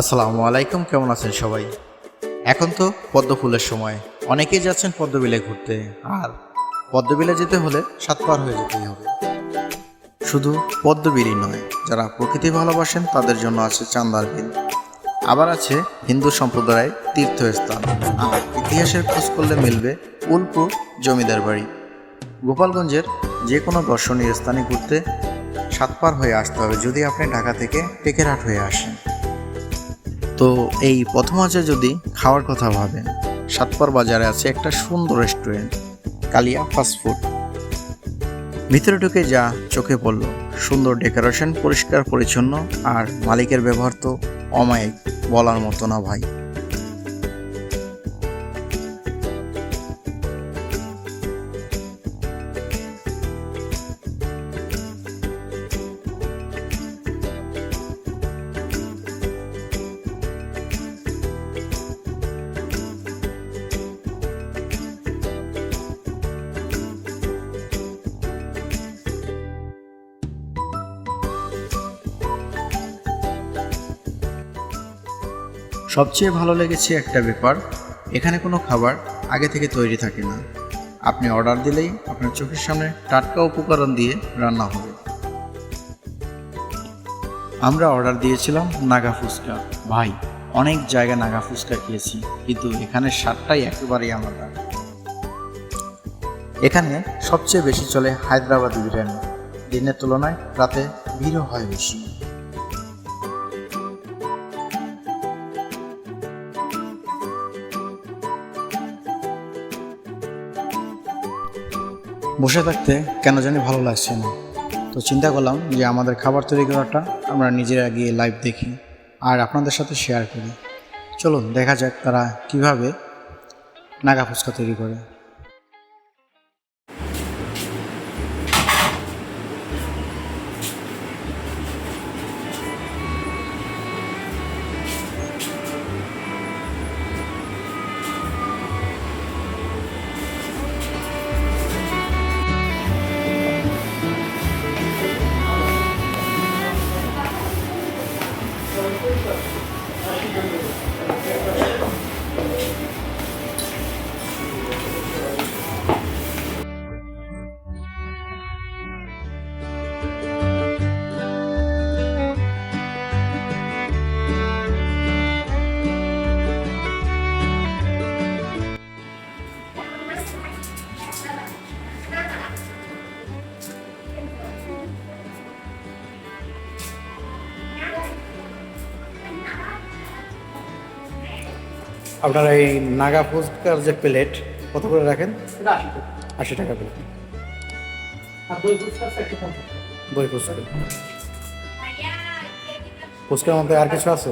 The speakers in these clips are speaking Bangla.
আসসালামু আলাইকুম, কেমন আছেন সবাই? এখন তো পদ্ম ফুলের সময়। অনেকেই যাচ্ছেন পদ্মবিলে ঘুরতে। আর পদ্মবিলে যেতে হলে সাত পার হয়ে যেতেই হবে। শুধু পদ্মবিলই নয়, যারা প্রকৃতি ভালোবাসেন তাদের জন্য আছে চান্দার বিল। আবার আছে হিন্দু সম্প্রদায়ের তীর্থস্থান। আর ইতিহাসের খোঁজ করলে মিলবে উলপুর জমিদার বাড়ি। গোপালগঞ্জের যে কোনো দর্শনীয় স্থানে ঘুরতে সাতপার হয়ে আসতে হবে যদি আপনি ঢাকা থেকে টেকেরহাট হয়ে আসেন। তো এই প্রথম আছে যদি খাওয়ার কথা ভাবেন, সাতপার বাজারে আছে একটা সুন্দর রেস্টুরেন্ট কালিয়া ফাস্টফুড ভিতরে ঢুকে যা, চোখে পড়ল। সুন্দর ডেকোরেশন পরিষ্কার পরিচ্ছন্ন, আর মালিকের ব্যবহার তো অমায়িক, বলার মতো না ভাই। সবচেয়ে ভালো লেগেছে একটা ব্যাপার, এখানে কোনো খাবার আগে থেকে তৈরি থাকে না। আপনি অর্ডার দিলেই আপনার চোখের সামনে টাটকা উপকরণ দিয়ে রান্না হবে। আমরা অর্ডার দিয়েছিলাম নাগা ফুচকা। ভাই, অনেক জায়গায় নাগা ফুচকা খেয়েছি, কিন্তু এখানে স্বাদটাই একেবারেই আলাদা। এখানে সবচেয়ে বেশি চলে হায়দ্রাবাদি বিরিয়ানি। দিনের তুলনায় রাতে ভিড়ও হয় বেশি। বসে থাকতে কেন জানি ভালো লাগছে না। তো চিন্তা করলাম যে আমাদের খাবার তৈরি করাটা আমরা নিজেরা গিয়ে লাইভ দেখি আর আপনাদের সাথে শেয়ার করি। চলুন দেখা যাক তারা কীভাবে নাগা ফুচকা তৈরি করে। আপনার এই নাগা ফুচকার যে প্লেট কত করে রাখেন? আশি টাকা। প্লেট বই ফুচকা ফুচকার মধ্যে আর কিছু আছে?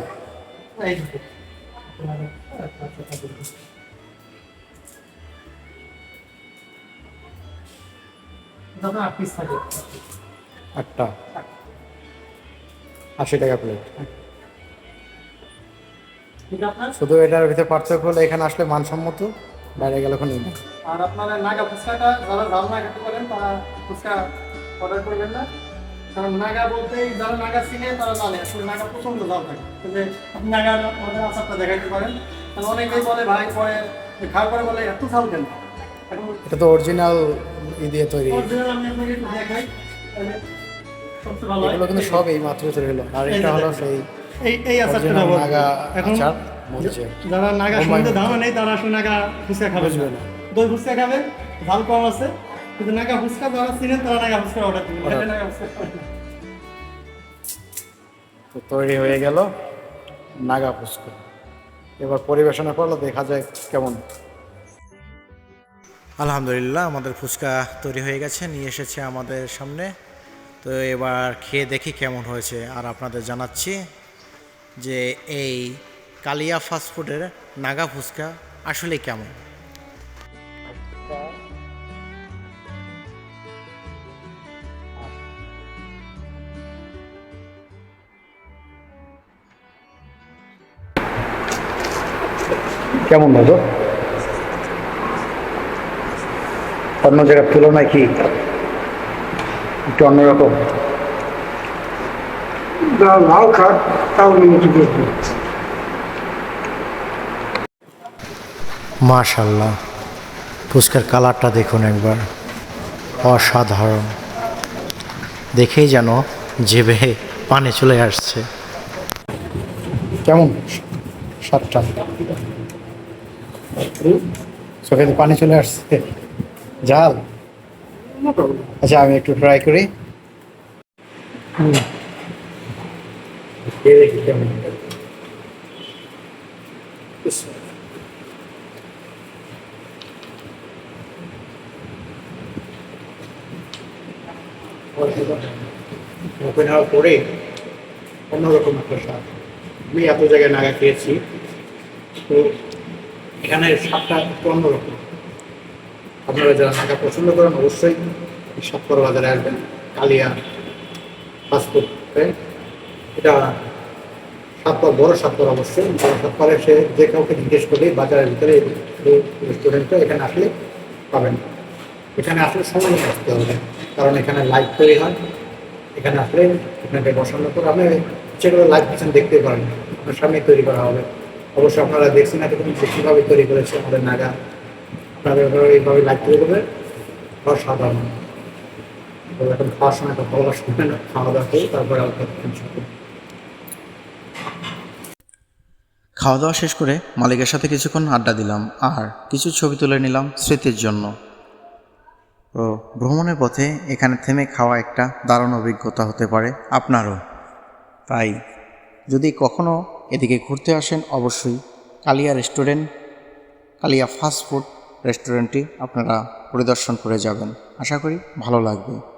আটটা। আশি টাকা প্লেট শুধু এটার ভিতরে পার্থক্য হলো এখানে আসলে মানসম্মত বাইরে গেলে নেই। আর আপনারা নাগা ফুচকাটা যারা জাল না খেতে পারেন তারা ফুচকা অর্ডার করবেন না। কারণ নাগা বলতেই যারা নাগা চিনে তারা জানে আসলে নাগা প্রচণ্ড জাল থাকে। কিন্তু আপনি আচারটা দেখাইতে পারেন। কারণ অনেকেই বলে ভাই পরে খাওয়ার পরে বলে এত ঝাল কেন? এটা তো অরিজিনাল ই দিয়ে তৈরি। আমি আপনাকে একটু দেখাই এগুলো কিন্তু সব এই মাত্র তৈরি হলো। আর এটা হলো সেই এই এই আচারটা original ব্যবহার এখন যারা নাগা শুনতে ধারণা নেই তারা আসলে নাগা ফুচকা খাবে না। দই ফুচকা খাবে ঝাল কম আছে কিন্তু নাগা ফুচকা যারা চিনেন তারা নাগা ফুচকা অর্ডার। নাগা ফুচকা। তো তৈরি হয়ে গেল নাগা ফুচকা। এবার পরিবেশনা করলে দেখা যায় কেমন। আলহামদুলিল্লাহ আমাদের ফুচকা তৈরি হয়ে গেছে নিয়ে এসেছে আমাদের সামনে। তো এবার খেয়ে দেখি কেমন হয়েছে আর আপনাদের জানাচ্ছি। যে এই কালিয়া ফাস্টফুডের নাগা ফুচকা আসলে কেমন? কেমন দাদু? অন্য জায়গার তুলনায় কি একটু অন্যরকম? যারা লাউ মাশাল্লাহ ফুচকার কালারটা দেখুন একবার। অসাধারণ। দেখেই যেন জেবে পানে চলে আসছে। কেমন? সাতটা চোখে পানি চলে আসছে জাল? আচ্ছা আমি একটু ট্রাই করি। হুম। খেয়ে দেখি কেমন ওপেন হওয়ার পরে অন্যরকম একটা স্বাদ আমি এত জায়গায় নাগা খেয়েছি। তো এখানে স্বাদটা একটু অন্যরকম আপনারা যারা নাগা পছন্দ করেন, অবশ্যই সাতপর বাজারে আসবেন। কালিয়া ফাস্টফুড এটা সাতপর বড় সাতপর অবশ্যই। বড় সাতপরে সে যে কাউকে জিজ্ঞেস করলেই বাজারের ভিতরে রেস্টুরেন্টটা এখানে আসলে পাবেন। এখানে আসলে সময় আসতে হবে, কারণ এখানে লাইভ তৈরি হয়। এখানে আসলে আপনাকে বসানোর পর আপনি যেগুলো লাইভ পিছন দেখতে পারেন, আপনার সামনে তৈরি করা হবে। অবশ্যই আপনারা দেখছেন না কিন্তু কীভাবে তৈরি করেছে আমাদের নাগা। আপনাদের এইভাবে লাইভ তৈরি করবে অসাধারণ। তো এখন খাওয়ার সময় তো সময় না, খাওয়া দাওয়া করি তারপরে আবার কিছু করি। খাওয়া দাওয়া শেষ করে মালিকের সাথে কিছুক্ষণ আড্ডা দিলাম আর কিছু ছবি তুলে নিলাম স্মৃতির জন্য। তো ভ্রমণের পথে এখানে থেমে খাওয়া একটা দারুণ অভিজ্ঞতা হতে পারে আপনারও। তাই, যদি কখনো এদিকে ঘুরতে আসেন অবশ্যই Kalia restaurant, Kalia fast food রেস্টুরেন্টটি আপনারা পরিদর্শন করে যাবেন। আশা করি ভালো লাগবে।